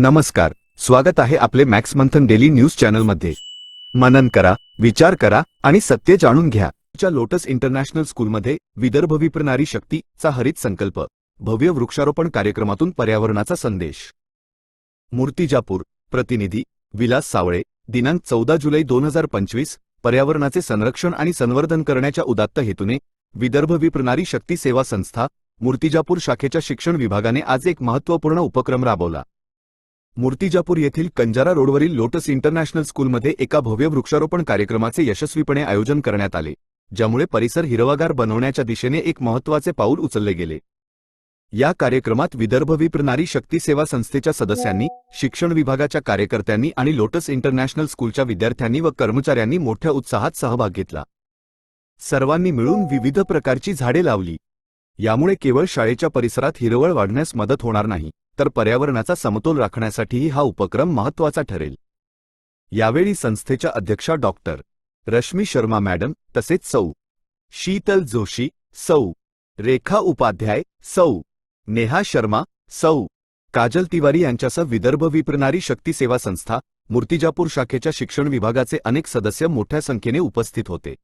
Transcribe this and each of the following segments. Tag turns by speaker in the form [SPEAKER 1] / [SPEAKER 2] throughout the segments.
[SPEAKER 1] नमस्कार स्वागत आहे आपले मॅक्स मंथन डेली न्यूज चॅनलमध्ये. मनन करा विचार करा आणि सत्य जाणून घ्या. च्या लोटस इंटरनॅशनल स्कूलमध्ये विदर्भ विप्रणारी शक्तीचा हरित संकल्प भव्य वृक्षारोपण कार्यक्रमातून पर्यावरणाचा संदेश. मूर्तिजापूर प्रतिनिधी विलास सावळे दिनांक चौदा जुलै दोन हजार पंचवीस पर्यावरणाचे संरक्षण आणि संवर्धन करण्याच्या उदात्त हेतूने विदर्भ विप्रणारी शक्ती सेवा संस्था मूर्तिजापूर शाखेच्या शिक्षण विभागाने आज एक महत्त्वपूर्ण उपक्रम राबवला. मूर्तिजापूर येथील कंजारा रोडवरील लोटस इंटरनॅशनल स्कूलमध्ये एका भव्य वृक्षारोपण कार्यक्रमाचे यशस्वीपणे आयोजन करण्यात आले ज्यामुळे परिसर हिरवागार बनवण्याच्या दिशेने एक महत्त्वाचे पाऊल उचलले गेले. या कार्यक्रमात विदर्भ विप्रणारी शक्ती सेवा संस्थेच्या सदस्यांनी शिक्षण विभागाच्या कार्यकर्त्यांनी आणि लोटस इंटरनॅशनल स्कूलच्या विद्यार्थ्यांनी व कर्मचाऱ्यांनी मोठ्या उत्साहात सहभाग घेतला. सर्वांनी मिळून विविध प्रकारची झाडे लावली. यामुळे केवळ शाळेच्या परिसरात हिरवळ वाढण्यास मदत होणार नाही. तर पर्यावरणाचा समतोल राखण्यासाठीही हा उपक्रम महत्त्वाचा ठरेल. यावेळी संस्थेच्या अध्यक्षा डॉक्टर रश्मी शर्मा मॅडम तसेच सौ. शीतल जोशी सौ. रेखा उपाध्याय सौ. नेहा शर्मा सौ. काजल तिवारी यांच्यासह विदर्भ विपरणारी शक्ती सेवा संस्था मूर्तिजापूर शाखेच्या शिक्षण विभागाचे अनेक सदस्य मोठ्या संख्येने उपस्थित होते.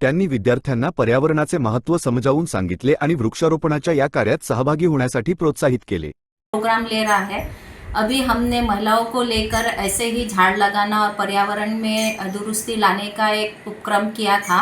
[SPEAKER 1] त्यांनी विद्यार्थ्यांना पर्यावरणाचे महत्त्व समजावून सांगितले आणि वृक्षारोपणाच्या या कार्यात सहभागी होण्यासाठी प्रोत्साहित केले.
[SPEAKER 2] प्रोग्राम ले रहा है। अभी हमने महिलाओं को लेकर ऐसे ही झाड़ लगाना और पर्यावरण में दुरुस्ती लाने का एक उपक्रम किया था।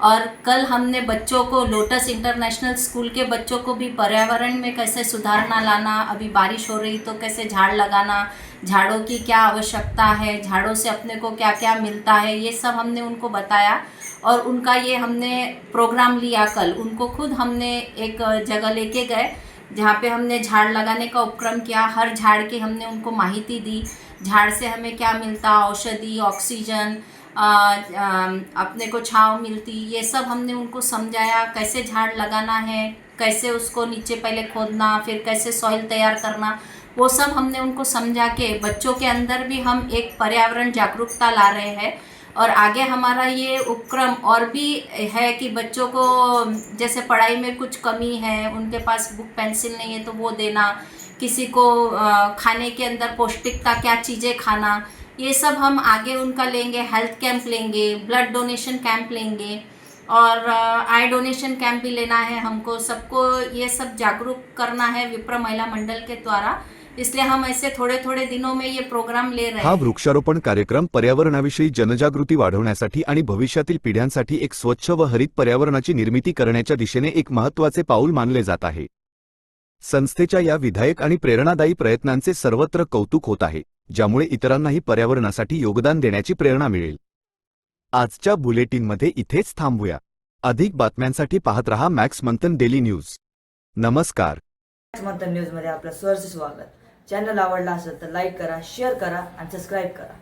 [SPEAKER 2] और कल हमने बच्चों को लोटस इंटरनेशनल स्कूल के बच्चों को भी पर्यावरण में कैसे सुधारना लाना, अभी बारिश हो रही तो कैसे झाड़ लगाना, झाड़ों की क्या आवश्यकता है, झाड़ों से अपने को क्या क्या मिलता है, ये सब हमने उनको बताया। और उनका ये हमने प्रोग्राम लिया कल, उनको खुद हमने एक जगह लेके गए। जहाँ पे हमने झाड़ लगाने का उपक्रम किया, हर झाड़ की हमने उनको माहिती दी। झाड़ से हमें क्या मिलता? औषधि, ऑक्सीजन अपने को छाँव मिलती, ये सब हमने उनको समझाया, कैसे झाड़ लगाना है, कैसे उसको नीचे पहले खोदना, फिर कैसे सॉइल तैयार करना, वो सब हमने उनको समझा के बच्चों के अंदर भी हम एक पर्यावरण जागरूकता ला रहे हैं। और आगे हमारा ये उपक्रम और भी है कि बच्चों को, जैसे पढ़ाई में कुछ कमी है, उनके पास बुक पेंसिल नहीं है तो वो देना, किसी को खाने के अंदर पौष्टिकता क्या चीज़ें खाना, ये सब हम आगे उनका लेंगे, हेल्थ कैंप लेंगे, ब्लड डोनेशन कैंप लेंगे, और आई डोनेशन कैंप भी लेना है हमको, सबको ये सब जागरूक करना है विप्र महिला मंडल के द्वारा इसलिए हम ऐसे थोड़े थोड़े दिनों में ये प्रोग्राम ले रहे हा
[SPEAKER 1] वृक्षारोपण कार्यक्रम पर्यावरणाविषयी जनजागृती वाढवण्यासाठी आणि भविष्यातील पिढ्यांसाठी एक स्वच्छ व हरित पर्यावरणाची निर्मिती करण्याच्या दिशेने एक महत्त्वाचे पाऊल मानले जात आहे. संस्थेच्या या विधायक आणि प्रेरणादायी प्रयत्नांचे सर्वत्र कौतुक होत आहे ज्यामुळे इतरांनाही पर्यावरणासाठी योगदान देण्याची प्रेरणा मिळेल. आजच्या बुलेटिनमध्ये इथेच थांबूया. अधिक बातम्यांसाठी पाहत रहा मॅक्स मंथन डेली न्यूज. नमस्कार.
[SPEAKER 3] मंथन न्यूजमध्ये आपलं सहर्ष स्वागत. चॅनल आवडला असेल तर लाईक करा शेअर करा आणि सबस्क्राईब करा.